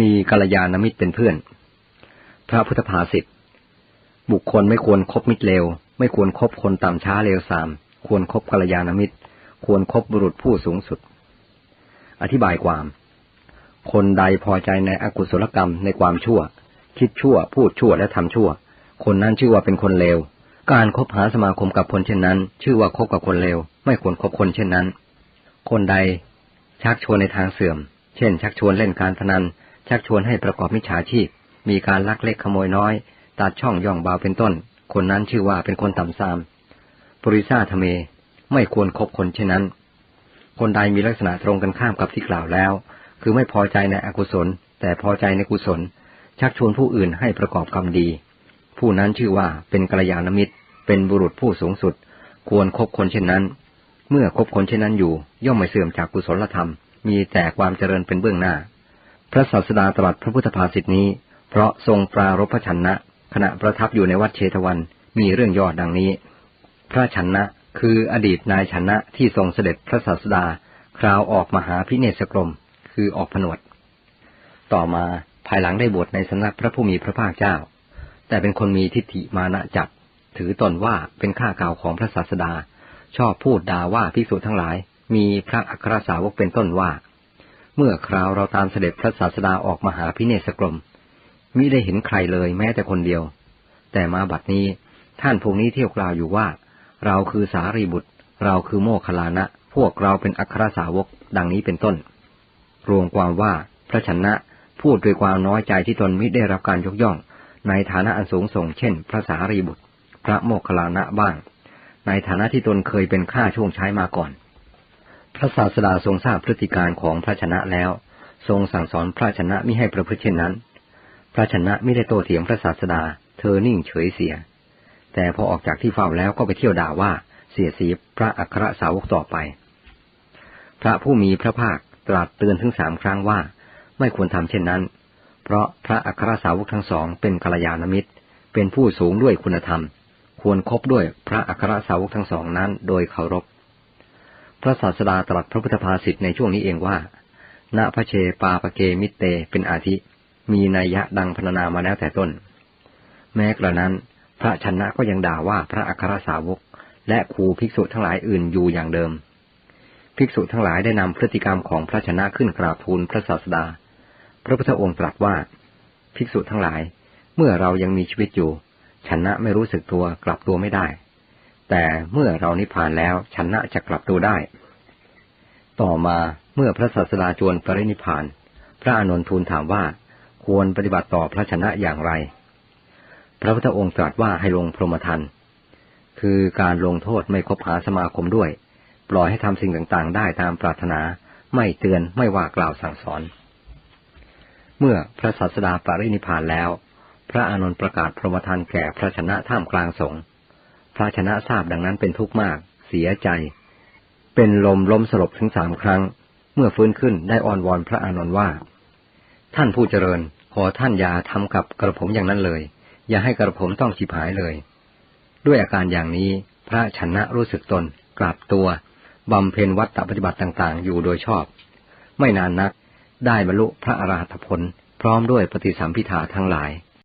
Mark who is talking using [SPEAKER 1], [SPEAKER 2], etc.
[SPEAKER 1] มีกัลยาณมิตรเป็นเพื่อน พระพุทธภาษิตบุคคลไม่ควรครบมิตรเลว ไม่ควรครบคนต่ำช้าเลวสาม ควรครบกัลยาณมิตร ควรครบบุรุษผู้สูงสุด อธิบายความ คนใดพอใจในอกุศลกรรมในความชั่ว คิดชั่ว พูดชั่วและทำชั่ว คนนั้นชื่อว่าเป็นคนเลว การคบหาสมาคมกับคนเช่นนั้น ชื่อว่าคบกับคนเลว ไม่ควรคบคนเช่นนั้น คนใดชักชวนในทางเสื่อม เช่น ชักชวนเล่นการพนัน ชักชวนให้ประกอบมิจฉาชีพ มีการลักเล็กขโมยน้อย ตัดช่องย่องเบาเป็นต้น คนนั้นชื่อว่าเป็นคนต่ำซามปริซาทเม ไม่ควรครบคนเช่นนั้น คนใดมีลักษณะตรงกันข้ามกับที่กล่าวแล้ว คือไม่พอใจในอกุศล แต่พอใจในกุศล ชักชวนผู้อื่นให้ประกอบกรรมดี ผู้นั้นชื่อว่าเป็นกัลยาณมิตร เป็นบุรุษผู้สูงสุด ควรครบคนเช่นนั้น เมื่อคบคนเช่นนั้นอยู่ ย่อมไม่เสื่อมจากกุศลธรรม มีแต่ความเจริญเป็นเบื้องหน้า พระศาสดาตรัสพระพุทธภาษิตนี้ เพราะทรงปรารภชนะ ขณะประทับอยู่ในวัดเชตวันมีเรื่องยอดดังนี้ พระชันนะคืออดีตนายชันนะที่ทรงเสด็จพระศาสดา คราวออกมหาพิเนศกรม คือออกผนวด ต่อมาภายหลังได้บวชในสำนักพระผู้มีพระภาคเจ้า แต่เป็นคนมีทิฏฐิมานะจัดถือตนว่าเป็นข้าเก่าของพระศาสดา ชอบพูดด่าว่าภิกษุทั้งหลาย มีพระอัครสาวกเป็นต้นว่า เมื่อคราวเราตามเสด็จพระศาสดาออกมาหาพิเนศกรมมิได้เห็นใครเลยแม้แต่คนเดียว แต่มาบัดนี้ท่านพวกนี้เที่ยวกล่าวอยู่ว่า เราคือสารีบุตร เราคือโมคลานะ พวกเราเป็นอัครสาวกดังนี้เป็นต้น รวมความว่าพระชนะพูดด้วยความน้อยใจที่ตนมิได้รับการยกย่อง ในฐานะอันสูงส่งเช่น พระสารีบุตร พระโมคลานะบ้าง ในฐานะที่ตนเคยเป็นข้าช่วงใช้มาก่อน พระศาสดาทรงทราบพฤติการของพระชนะแล้ว ทรงสั่งสอนพระชนะมิให้ประพฤติเช่นนั้น พระชนะไม่ได้โตเถียงพระศาสดา เธอนิ่งเฉยเสีย แต่พอออกจากที่เฝ้าแล้วก็ไปเที่ยวด่าว่าเสียสีพระอัครสาวกต่อไป พระผู้มีพระภาคตรัสเตือนถึงสามครั้งว่า ไม่ควรทำเช่นนั้น เพราะพระอัครสาวกทั้งสองเป็นกัลยาณมิตร เป็นผู้สูงด้วยคุณธรรม ควรครบด้วยพระอัครสาวกทั้งสองนั้น โดยเคารพ พระศาสดาตรัสพระพุทธภาษิตในช่วงนี้เองว่า ณพระเชปาปเกมิเตเป็นอาทิ มีนัยยะดังพรรณนามาแล้วแต่ต้น แม้กระนั้น พระชนะก็ยังด่าว่าพระอัครสาวก และครูภิกษุทั้งหลายอื่นอยู่อย่างเดิม ภิกษุทั้งหลายได้นำพฤติกรรมของพระชนะขึ้นกราบทูลพระศาสดา พระพุทธองค์ตรัสว่า ภิกษุทั้งหลาย เมื่อเรายังมีชีวิตอยู่ชนะไม่รู้สึกตัวกลับตัวไม่ได้ แต่เมื่อเรานิพพานแล้วชนะจะกลับตัวได้ ต่อมาเมื่อพระศาสดาจวนปรินิพพาน พระอานนทูลถามว่าควรปฏิบัติต่อพระชนะอย่างไร พระพุทธองค์ตรัสว่าให้ลงพรหมทันคือการลงโทษไม่คบหาสมาคมด้วย ปล่อยให้ทำสิ่งต่างๆ ได้ตามปรารถนา ไม่เตือนไม่ว่ากล่าวสั่งสอน เมื่อพระศาสดาปรินิพานแล้ว พระอานนประกาศพรหมทันแก่พระชนะท่ามกลางสงฆ์ พระชนะทราบดังนั้นเป็นทุกข์มาก เสียใจ เป็นลมล้มสลบถึงสามครั้ง เมื่อฟื้นขึ้นได้อ้อนวอนพระอานนท์ว่า ท่านผู้เจริญ ขอท่านอย่าทำกับกระผมอย่างนั้นเลย อย่าให้กระผมต้องฉิบหายเลย ด้วยอาการอย่างนี้พระชนะรู้สึกตนกราบตัวบำเพ็ญวัตถปฏิบัติต่างๆ อยู่โดยชอบ ไม่นานนัก ได้บรรลุพระอรหัตผล พร้อมด้วยปฏิสัมพิธาทั้งหลาย